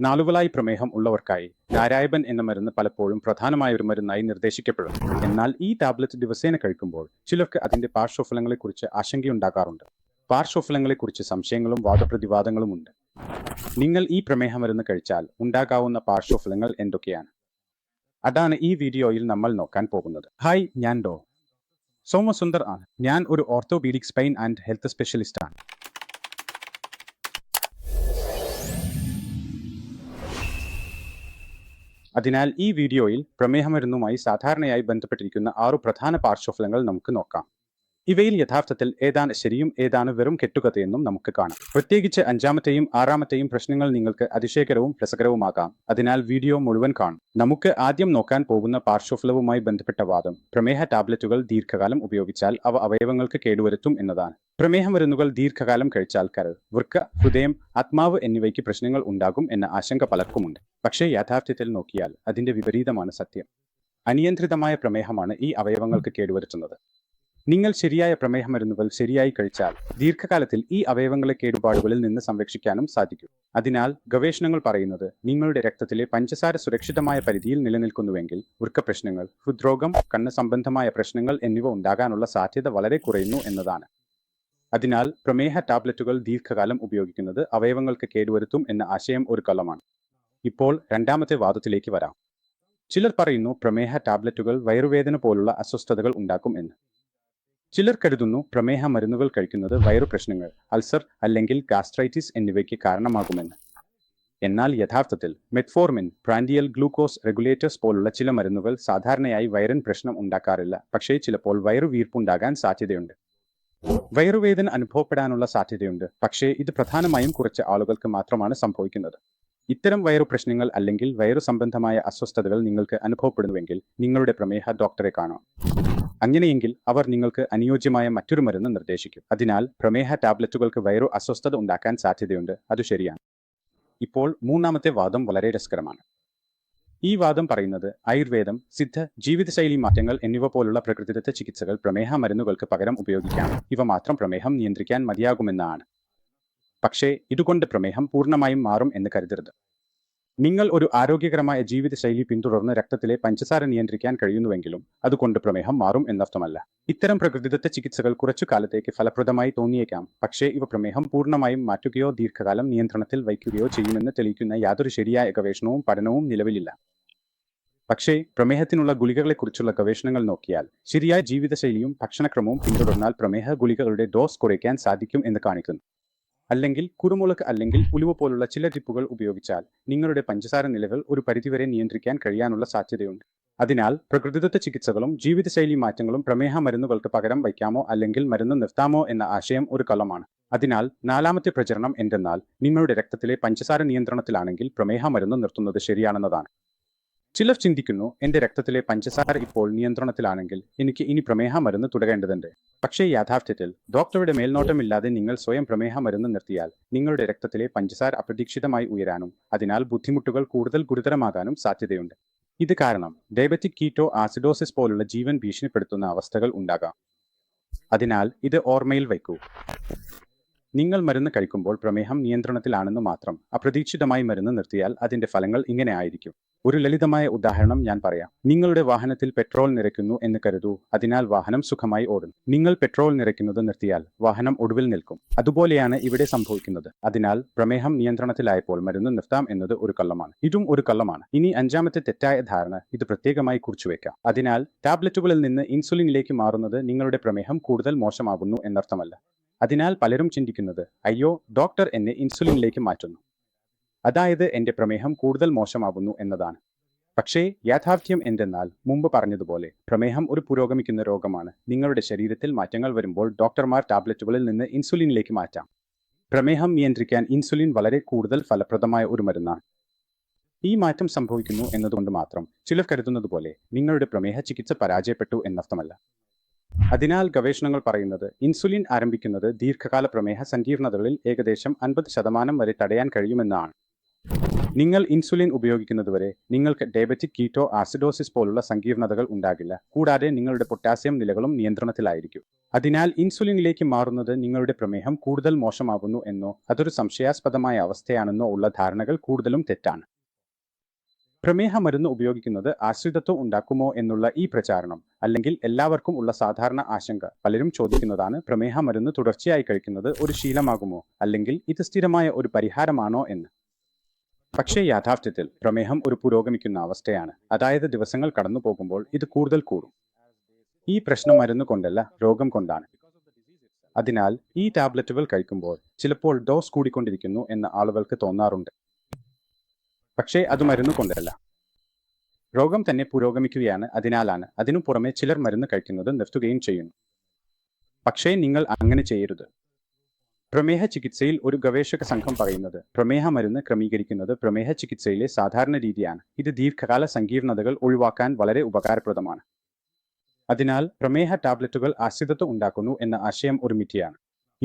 നാളുകളായി പ്രമേഹം ഉള്ളവർക്കായി നാരായബൻ എന്ന മരുന്ന് പലപ്പോഴും പ്രധാനമായ ഒരു മരുന്നായി നിർദ്ദേശിക്കപ്പെടും എന്നാൽ ഈ ടാബ്ലറ്റ് ദിവസേന കഴിക്കുമ്പോൾ ചിലർക്ക് അതിന്റെ പാർശ്വഫലങ്ങളെക്കുറിച്ച് ആശങ്കയുണ്ടാകാറുണ്ട്. പാർശ്വഫലങ്ങളെക്കുറിച്ച് സംശയങ്ങളും വാദപ്രതിവാദങ്ങളും ഉണ്ട്. നിങ്ങൾ ഈ പ്രമേഹ മരുന്ന് കഴിച്ചാൽ ഉണ്ടാകാവുന്ന പാർശ്വഫലങ്ങൾ എന്തൊക്കെയാണ്? അതാണ് ഈ വീഡിയോയിൽ നമ്മൾ നോക്കാൻ പോകുന്നത്. ഹായ് ഞാൻ ഡോ. സോമസുന്ദർ ആണ്. ഞാൻ ഒരു orthopaedic spine and health specialist ആണ് അതിനാൽ ഈ വീഡിയോയിൽ പ്രമേഹ മരുന്നുമായി സാധാരണയായി ബന്ധപ്പെട്ടിരിക്കുന്ന ആറു പ്രധാന പാർശ്വഫലങ്ങൾ നമുക്ക് നോക്കാം. ഇവയിൽ യഥാർത്ഥത്തിൽ ഏതാണ് ശരിയും ഏതാണ് വെറും കെട്ടുകഥയെന്നും നമുക്ക് കാണാം. പ്രത്യേകിച്ച് അഞ്ചാമത്തെയും ആറാമത്തെയും പ്രശ്നങ്ങൾ നിങ്ങൾക്ക് അതിശയകരവും രസകരവുമാകാം. അതിനാൽ വീഡിയോ മുഴുവൻ കാണും. നമുക്ക് ആദ്യം നോക്കാൻ പോകുന്ന പാർശ്വഫലവുമായി ബന്ധപ്പെട്ട വാദം. പ്രമേഹ ടാബ്ലറ്റുകൾ ദീർഘകാലം ഉപയോഗിച്ചാൽ അവ അവയവങ്ങൾക്ക് കേടുവരുത്തും എന്നതാണ്. പ്രമേഹ മരുന്നുകൾ ദീർഘകാലം കഴിച്ചാൽ കരൾ വൃക്ക ഹൃദയം ആത്മാവ് എന്നിവയ്ക്ക് പ്രശ്നങ്ങൾ ഉണ്ടാകും എന്ന ആശങ്ക പലർക്കുമുണ്ട്. പക്ഷേ യാഥാർത്ഥ്യത്തിൽ നോക്കിയാൽ അതിന്റെ വിപരീതമാണ് സത്യം. അനിയന്ത്രിതമായ പ്രമേഹമാണ് ഈ അവയവങ്ങൾക്ക് കേടുവരുത്തുന്നത്. നിങ്ങൾ ശരിയായ പ്രമേഹ മരുന്നുകൾ ശരിയായി കഴിച്ചാൽ ദീർഘകാലത്തിൽ ഈ അവയവങ്ങളെ കേടുപാടുകളിൽ നിന്ന് സംരക്ഷിക്കാനും സാധിക്കും. അതിനാൽ ഗവേഷണങ്ങൾ പറയുന്നത് നിങ്ങളുടെ രക്തത്തിലെ പഞ്ചസാര സുരക്ഷിതമായ പരിധിയിൽ നിലനിൽക്കുന്നുവെങ്കിൽ വൃക്ക പ്രശ്നങ്ങൾ ഹൃദ്രോഗം കണ്ണ് സംബന്ധമായ പ്രശ്നങ്ങൾ എന്നിവ ഉണ്ടാകാനുള്ള സാധ്യത വളരെ കുറയുന്നു എന്നതാണ്. അതിനാൽ പ്രമേഹ ടാബ്ലറ്റുകൾ ദീർഘകാലം ഉപയോഗിക്കുന്നത് അവയവങ്ങൾക്ക് കേടുവരുത്തും എന്ന ആശയം ഒരു കള്ളമാണ്. ഇപ്പോൾ രണ്ടാമത്തെ വാദത്തിലേക്ക് വരാം. ചിലർ പറയുന്നു പ്രമേഹ ടാബ്ലറ്റുകൾ വയറുവേദന പോലുള്ള അസ്വസ്ഥതകൾ ഉണ്ടാക്കും എന്ന്. ചിലർ കരുതുന്നു പ്രമേഹ മരുന്നുകൾ കഴിക്കുന്നത് വയറു പ്രശ്നങ്ങൾ അൾസർ അല്ലെങ്കിൽ ഗാസ്ട്രൈറ്റിസ് എന്നിവയ്ക്ക് കാരണമാകുമെന്ന്. എന്നാൽ യഥാർത്ഥത്തിൽ മെറ്റ്ഫോർമിൻ പ്രാൻഡിയൽ ഗ്ലൂക്കോസ് റെഗുലേറ്റേഴ്സ് പോലുള്ള ചില മരുന്നുകൾ സാധാരണയായി വയറൻ പ്രശ്നം ഉണ്ടാക്കാറില്ല പക്ഷേ ചിലപ്പോൾ വയറു വീർപ്പുണ്ടാകാൻ സാധ്യതയുണ്ട്. വയറുവേദന അനുഭവപ്പെടാനുള്ള സാധ്യതയുണ്ട് പക്ഷേ ഇത് പ്രധാനമായും കുറച്ച് ആളുകൾക്ക് മാത്രമാണ് സംഭവിക്കുന്നത്. ഇത്തരം വയറു പ്രശ്നങ്ങൾ അല്ലെങ്കിൽ വയറു സംബന്ധമായ അസ്വസ്ഥതകൾ നിങ്ങൾക്ക് അനുഭവപ്പെടുന്നുവെങ്കിൽ നിങ്ങളുടെ പ്രമേഹ ഡോക്ടറെ കാണാം. അങ്ങനെയെങ്കിൽ അവർ നിങ്ങൾക്ക് അനുയോജ്യമായ മറ്റൊരു മരുന്ന് നിർദ്ദേശിക്കും. അതിനാൽ പ്രമേഹ ടാബ്ലറ്റുകൾക്ക് വയറു അസ്വസ്ഥത ഉണ്ടാക്കാൻ സാധ്യതയുണ്ട്. അത് ശരിയാണ്. ഇപ്പോൾ മൂന്നാമത്തെ വാദം വളരെ രസകരമാണ്. ഈ വാദം പറയുന്നത് ആയുർവേദം സിദ്ധ ജീവിതശൈലി മാറ്റങ്ങൾ എന്നിവ പോലുള്ള പ്രകൃതിദത്ത ചികിത്സകൾ പ്രമേഹ മരുന്നുകൾക്ക് പകരം ഉപയോഗിക്കാം. ഇവ മാത്രം പ്രമേഹം നിയന്ത്രിക്കാൻ മതിയാകുമെന്നാണ്. പക്ഷേ ഇതുകൊണ്ട് പ്രമേഹം പൂർണമായും മാറും എന്ന് കരുതരുത്. നിങ്ങൾ ഒരു ആരോഗ്യകരമായ ജീവിതശൈലി പിന്തുടർന്ന് രക്തത്തിലെ പഞ്ചസാര നിയന്ത്രിക്കാൻ കഴിയുന്നുവെങ്കിലും അതുകൊണ്ട് പ്രമേഹം മാറും എന്നർത്ഥമല്ല. ഇത്തരം പ്രകൃതിദത്ത ചികിത്സകൾ കുറച്ചു കാലത്തേക്ക് ഫലപ്രദമായി തോന്നിയേക്കാം. പക്ഷേ ഇവ പ്രമേഹം പൂർണമായും മാറ്റുകയോ ദീർഘകാലം നിയന്ത്രണത്തിൽ വയ്ക്കുകയോ ചെയ്യുമെന്ന് തെളിയിക്കുന്ന യാതൊരു ശരിയായ ഗവേഷണവും പഠനവും നിലവിലില്ല. പക്ഷേ പ്രമേഹത്തിനുള്ള ഗുളികകളെക്കുറിച്ചുള്ള ഗവേഷണങ്ങൾ നോക്കിയാൽ ശരിയായ ജീവിതശൈലിയും ഭക്ഷണക്രമവും പിന്തുടർന്നാൽ പ്രമേഹ ഗുളികകളുടെ ഡോസ് കുറയ്ക്കാൻ സാധിക്കും എന്ന് കാണിക്കുന്നു. അല്ലെങ്കിൽ കുരുമുളക് അല്ലെങ്കിൽ ഉലുവ പോലുള്ള ചില ടിപ്പുകൾ ഉപയോഗിച്ചാൽ നിങ്ങളുടെ പഞ്ചസാര നിലകൾ ഒരു പരിധിവരെ നിയന്ത്രിക്കാൻ കഴിയാനുള്ള സാധ്യതയുണ്ട്. അതിനാൽ പ്രകൃതിദത്ത ചികിത്സകളും ജീവിതശൈലി മാറ്റങ്ങളും പ്രമേഹ മരുന്നുകൾക്ക് പകരം വയ്ക്കാമോ അല്ലെങ്കിൽ മരുന്ന് നിർത്താമോ എന്ന ആശയം ഒരു കള്ളമാണ്. അതിനാൽ നാലാമത്തെ പ്രചരണം എന്തെന്നാൽ നിങ്ങളുടെ രക്തത്തിലെ പഞ്ചസാര നിയന്ത്രണത്തിലാണെങ്കിൽ പ്രമേഹ മരുന്ന് നിർത്തുന്നത് ശരിയാണെന്നതാണ്. ചിലർ ചിന്തിക്കുന്നു എന്റെ രക്തത്തിലെ പഞ്ചസാര ഇപ്പോൾ നിയന്ത്രണത്തിലാണെങ്കിൽ എനിക്ക് ഇനി പ്രമേഹ മരുന്ന് തുടരേണ്ടതുണ്ട്. പക്ഷേ യാഥാർത്ഥ്യത്തിൽ ഡോക്ടറുടെ മേൽനോട്ടമില്ലാതെ നിങ്ങൾ സ്വയം പ്രമേഹ മരുന്ന് നിർത്തിയാൽ നിങ്ങളുടെ രക്തത്തിലെ പഞ്ചസാര അപ്രതീക്ഷിതമായി ഉയരാനും അതിനാൽ ബുദ്ധിമുട്ടുകൾ കൂടുതൽ ഗുരുതരമാകാനും സാധ്യതയുണ്ട്. ഇത് കാരണം ഡയബറ്റിക് കീറ്റോ ആസിഡോസിസ് പോലുള്ള ജീവൻ ഭീഷണിപ്പെടുത്തുന്ന അവസ്ഥകൾ ഉണ്ടാകാം. അതിനാൽ ഇത് ഓർമ്മയിൽ വയ്ക്കൂ. നിങ്ങൾ മരുന്ന് കഴിക്കുമ്പോൾ പ്രമേഹം നിയന്ത്രണത്തിലാണെന്ന് മാത്രം അപ്രതീക്ഷിതമായി മരുന്ന് നിർത്തിയാൽ അതിന്റെ ഫലങ്ങൾ ഇങ്ങനെ ആയിരിക്കും. ഒരു ലളിതമായ ഉദാഹരണം ഞാൻ പറയാം. നിങ്ങളുടെ വാഹനത്തിൽ പെട്രോൾ നിറയ്ക്കുന്നു എന്ന് കരുതൂ. അതിനാൽ വാഹനം സുഖമായി ഓടും. നിങ്ങൾ പെട്രോൾ നിറയ്ക്കുന്നത് നിർത്തിയാൽ വാഹനം ഒടുവിൽ നിൽക്കും. അതുപോലെയാണ് ഇവിടെ സംഭവിക്കുന്നത്. അതിനാൽ പ്രമേഹം നിയന്ത്രണത്തിലായപ്പോൾ മരുന്ന് നിർത്താം എന്നത് ഒരു കള്ളമാണ്. ഇതും ഒരു കള്ളമാണ്. ഇനി അഞ്ചാമത്തെ തെറ്റായ ധാരണ ഇത് പ്രത്യേകമായി കുറിച്ചുവെക്കാം അതിനാൽ ടാബ്ലറ്റുകളിൽ നിന്ന് ഇൻസുലിനിലേക്ക് മാറുന്നത് നിങ്ങളുടെ പ്രമേഹം കൂടുതൽ മോശമാകുന്നു എന്നർത്ഥമല്ല. അതിനാൽ പലരും ചിന്തിക്കുന്നത് അയ്യോ ഡോക്ടർ എന്നെ ഇൻസുലിനിലേക്ക് മാറ്റുന്നു. അതായത് എന്റെ പ്രമേഹം കൂടുതൽ മോശമാകുന്നു എന്നതാണ്. പക്ഷേ യാഥാർത്ഥ്യം എന്തെന്നാൽ മുമ്പ് പറഞ്ഞതുപോലെ പ്രമേഹം ഒരു പുരോഗമിക്കുന്ന രോഗമാണ്. നിങ്ങളുടെ ശരീരത്തിൽ മാറ്റങ്ങൾ വരുമ്പോൾ ഡോക്ടർമാർ ടാബ്ലറ്റുകളിൽ നിന്ന് ഇൻസുലിനിലേക്ക് മാറ്റാം. പ്രമേഹം നിയന്ത്രിക്കാൻ ഇൻസുലിൻ വളരെ കൂടുതൽ ഫലപ്രദമായ ഒരു മരുന്നാണ്. ഈ മാറ്റം സംഭവിക്കുന്നു എന്നതുകൊണ്ട് മാത്രം ചിലർ കരുതുന്നത് പോലെ നിങ്ങളുടെ പ്രമേഹ ചികിത്സ പരാജയപ്പെട്ടു എന്നർത്ഥമല്ല. അതിനാൽ ഗവേഷണങ്ങൾ പറയുന്നത് ഇൻസുലിൻ ആരംഭിക്കുന്നത് ദീർഘകാല പ്രമേഹ സങ്കീർണതകളിൽ ഏകദേശം അൻപത് ശതമാനം വരെ തടയാൻ കഴിയുമെന്നാണ്. നിങ്ങൾ ഇൻസുലിൻ ഉപയോഗിക്കുന്നതുവരെ നിങ്ങൾക്ക് ഡയബറ്റിക് കീറ്റോ ആസിഡോസിസ് പോലുള്ള സങ്കീർണതകൾ ഉണ്ടാകില്ല. കൂടാതെ നിങ്ങളുടെ പൊട്ടാസ്യം നിലകളും നിയന്ത്രണത്തിലായിരിക്കും. അതിനാൽ ഇൻസുലിനിലേക്ക് മാറുന്നത് നിങ്ങളുടെ പ്രമേഹം കൂടുതൽ മോശമാകുന്നു എന്നോ അതൊരു സംശയാസ്പദമായ അവസ്ഥയാണെന്നോ ഉള്ള ധാരണകൾ കൂടുതലും തെറ്റാണ്. പ്രമേഹ മരുന്ന് ഉപയോഗിക്കുന്നത് ആശ്രിതത്വം ഉണ്ടാക്കുമോ എന്നുള്ള ഈ പ്രചാരണം അല്ലെങ്കിൽ എല്ലാവർക്കും ഉള്ള സാധാരണ ആശങ്ക പലരും ചോദിക്കുന്നതാണ് പ്രമേഹ മരുന്ന് തുടർച്ചയായി കഴിക്കുന്നത് ഒരു ശീലമാകുമോ അല്ലെങ്കിൽ ഇത് സ്ഥിരമായ ഒരു പരിഹാരമാണോ എന്ന്. പക്ഷേ യാഥാർത്ഥ്യത്തിൽ പ്രമേഹം ഒരു പുരോഗമിക്കുന്ന അവസ്ഥയാണ്. അതായത് ദിവസങ്ങൾ കടന്നു പോകുമ്പോൾ ഇത് കൂടുതൽ കൂടും. ഈ പ്രശ്നം മരുന്ന് കൊണ്ടല്ല രോഗം കൊണ്ടാണ്. അതിനാൽ ഈ ടാബ്ലറ്റുകൾ കഴിക്കുമ്പോൾ ചിലപ്പോൾ ഡോസ് കൂടിക്കൊണ്ടിരിക്കുന്നു എന്ന് ആളുകൾക്ക് തോന്നാറുണ്ട്. പക്ഷേ അത് മരുന്ന് കൊണ്ടല്ല. രോഗം തന്നെ പുരോഗമിക്കുകയാണ് അതിനാലാണ്. അതിനു പുറമെ ചിലർ മരുന്ന് കഴിക്കുന്നത് നിർത്തുകയും ചെയ്യുന്നു. പക്ഷേ നിങ്ങൾ അങ്ങനെ ചെയ്യരുത്. പ്രമേഹ ചികിത്സയിൽ ഒരു ഗവേഷക സംഘം പറയുന്നത് പ്രമേഹ മരുന്ന് ക്രമീകരിക്കുന്നത് പ്രമേഹ ചികിത്സയിലെ സാധാരണ രീതിയാണ്. ഇത് ദീർഘകാല സങ്കീർണതകൾ ഒഴിവാക്കാൻ വളരെ ഉപകാരപ്രദമാണ്. അതിനാൽ പ്രമേഹ ടാബ്ലറ്റുകൾ ആശ്രിതത്വം ഉണ്ടാക്കുന്നു എന്ന ആശയം ഒരു മിഥ്യയാണ്.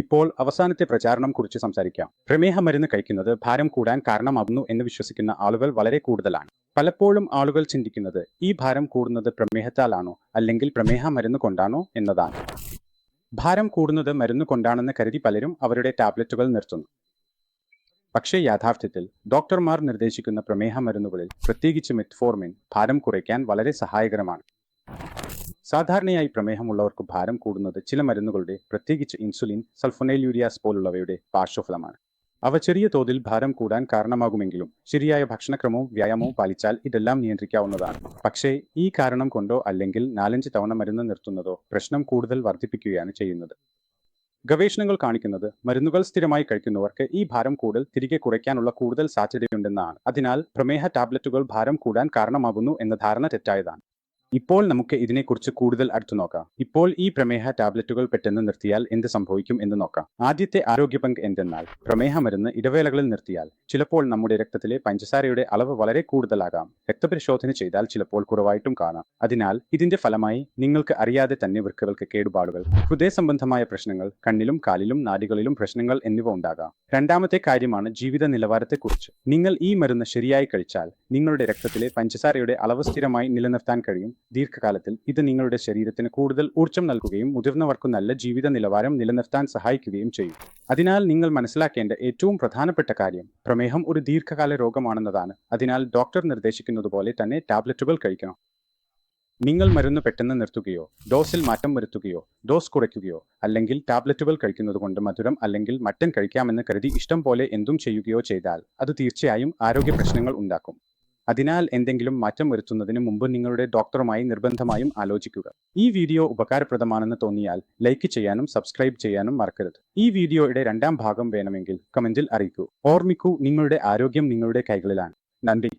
ഇപ്പോൾ അവസാനത്തെ പ്രചാരണം കുറിച്ച് സംസാരിക്കാം. പ്രമേഹ മരുന്ന് കഴിക്കുന്നത് ഭാരം കൂടാൻ കാരണമാകുന്നു എന്ന് വിശ്വസിക്കുന്ന ആളുകൾ വളരെ കൂടുതലാണ്. പലപ്പോഴും ആളുകൾ ചിന്തിക്കുന്നത് ഈ ഭാരം കൂടുന്നത് പ്രമേഹത്താലാണോ അല്ലെങ്കിൽ പ്രമേഹ മരുന്ന് കൊണ്ടാണോ എന്നതാണ്. ഭാരം കൂടുന്നത് മരുന്ന് കൊണ്ടാണെന്ന് കരുതി പലരും അവരുടെ ടാബ്ലറ്റുകൾ നിർത്തുന്നു. പക്ഷേ യാഥാർത്ഥ്യത്തിൽ ഡോക്ടർമാർ നിർദ്ദേശിക്കുന്ന പ്രമേഹ മരുന്നുകളിൽ പ്രത്യേകിച്ച് മെറ്റ്ഫോർമിൻ ഭാരം കുറയ്ക്കാൻ വളരെ സഹായകരമാണ്. സാധാരണയായി പ്രമേഹമുള്ളവർക്ക് ഭാരം കൂടുന്നത് ചില മരുന്നുകളുടെ പ്രത്യേകിച്ച് ഇൻസുലിൻ സൾഫൊനൈലൂരിയാസ് പോലുള്ളവയുടെ പാർശ്വഫലമാണ്. അവ ചെറിയ തോതിൽ ഭാരം കൂടാൻ കാരണമാകുമെങ്കിലും ശരിയായ ഭക്ഷണക്രമവും വ്യായാമവും പാലിച്ചാൽ ഇതെല്ലാം നിയന്ത്രിക്കാവുന്നതാണ്. പക്ഷേ ഈ കാരണം കൊണ്ടോ അല്ലെങ്കിൽ നാലഞ്ച് തവണ മരുന്ന് നിർത്തുന്നതോ പ്രശ്നം കൂടുതൽ വർദ്ധിപ്പിക്കുകയാണ് ചെയ്യുന്നത്. ഗവേഷണങ്ങൾ കാണിക്കുന്നത് മരുന്നുകൾ സ്ഥിരമായി കഴിക്കുന്നവർക്ക് ഈ ഭാരം കൂടുതൽ തിരികെ കുറയ്ക്കാനുള്ള കൂടുതൽ സാധ്യതയുണ്ടെന്നാണ്. അതിനാൽ പ്രമേഹ ടാബ്ലറ്റുകൾ ഭാരം കൂടാൻ കാരണമാകുന്നു എന്ന ധാരണ തെറ്റായതാണ്. ഇപ്പോൾ നമുക്ക് ഇതിനെക്കുറിച്ച് കൂടുതൽ അടുത്തു നോക്കാം. ഇപ്പോൾ ഈ പ്രമേഹ ടാബ്ലറ്റുകൾ പെട്ടെന്ന് നിർത്തിയാൽ എന്ത് സംഭവിക്കും എന്ന് നോക്കാം. ആദ്യത്തെ ആരോഗ്യ പങ്ക് എന്തെന്നാൽ പ്രമേഹ മരുന്ന് ഇടവേളകളിൽ നിർത്തിയാൽ ചിലപ്പോൾ നമ്മുടെ രക്തത്തിലെ പഞ്ചസാരയുടെ അളവ് വളരെ കൂടുതലാകാം. രക്തപരിശോധന ചെയ്താൽ ചിലപ്പോൾ കുറവായിട്ടും കാണാം. അതിനാൽ ഇതിന്റെ ഫലമായി നിങ്ങൾക്ക് അറിയാതെ തന്നെ വൃക്കകൾക്ക് കേടുപാടുകൾ ഹൃദയ സംബന്ധമായ പ്രശ്നങ്ങൾ കണ്ണിലും കാലിലും നാടികളിലും പ്രശ്നങ്ങൾ എന്നിവ ഉണ്ടാകാം. രണ്ടാമത്തെ കാര്യമാണ് ജീവിത നിലവാരത്തെക്കുറിച്ച്. നിങ്ങൾ ഈ മരുന്ന് ശരിയായി കഴിച്ചാൽ നിങ്ങളുടെ രക്തത്തിലെ പഞ്ചസാരയുടെ അളവ് സ്ഥിരമായി നിലനിർത്താൻ കഴിയും. ദീർഘകാലത്തിൽ ഇത് നിങ്ങളുടെ ശരീരത്തിന് കൂടുതൽ ഊർജം നൽകുകയും മുതിർന്നവർക്ക് നല്ല ജീവിത നിലവാരം നിലനിർത്താൻ സഹായിക്കുകയും ചെയ്യും. അതിനാൽ നിങ്ങൾ മനസ്സിലാക്കേണ്ട ഏറ്റവും പ്രധാനപ്പെട്ട കാര്യം പ്രമേഹം ഒരു ദീർഘകാല രോഗമാണെന്നതാണ്. അതിനാൽ ഡോക്ടർ നിർദ്ദേശിക്കുന്നതുപോലെ തന്നെ ടാബ്ലറ്റുകൾ കഴിക്കണം. നിങ്ങൾ മരുന്ന് പെട്ടെന്ന് നിർത്തുകയോ ഡോസിൽ മാറ്റം വരുത്തുകയോ ഡോസ് കുറയ്ക്കുകയോ അല്ലെങ്കിൽ ടാബ്ലറ്റുകൾ കഴിക്കുന്നത് കൊണ്ട് മധുരം അല്ലെങ്കിൽ മട്ടൻ കഴിക്കാമെന്ന് കരുതി ഇഷ്ടം പോലെ എന്തും ചെയ്യുകയോ ചെയ്താൽ അത് തീർച്ചയായും ആരോഗ്യ പ്രശ്നങ്ങൾ ഉണ്ടാക്കും. അതിനാൽ എന്തെങ്കിലും മാറ്റം വരുത്തുന്നതിന് മുമ്പ് നിങ്ങളുടെ ഡോക്ടറുമായി നിർബന്ധമായും ആലോചിക്കുക. ഈ വീഡിയോ ഉപകാരപ്രദമാണെന്ന് തോന്നിയാൽ ലൈക്ക് ചെയ്യാനും സബ്സ്ക്രൈബ് ചെയ്യാനും മറക്കരുത്. ഈ വീഡിയോയുടെ രണ്ടാം ഭാഗം വേണമെങ്കിൽ കമന്റിൽ അറിയിക്കൂ. ഓർമ്മിക്കൂ നിങ്ങളുടെ ആരോഗ്യം നിങ്ങളുടെ കൈകളിലാണ്. നന്ദി.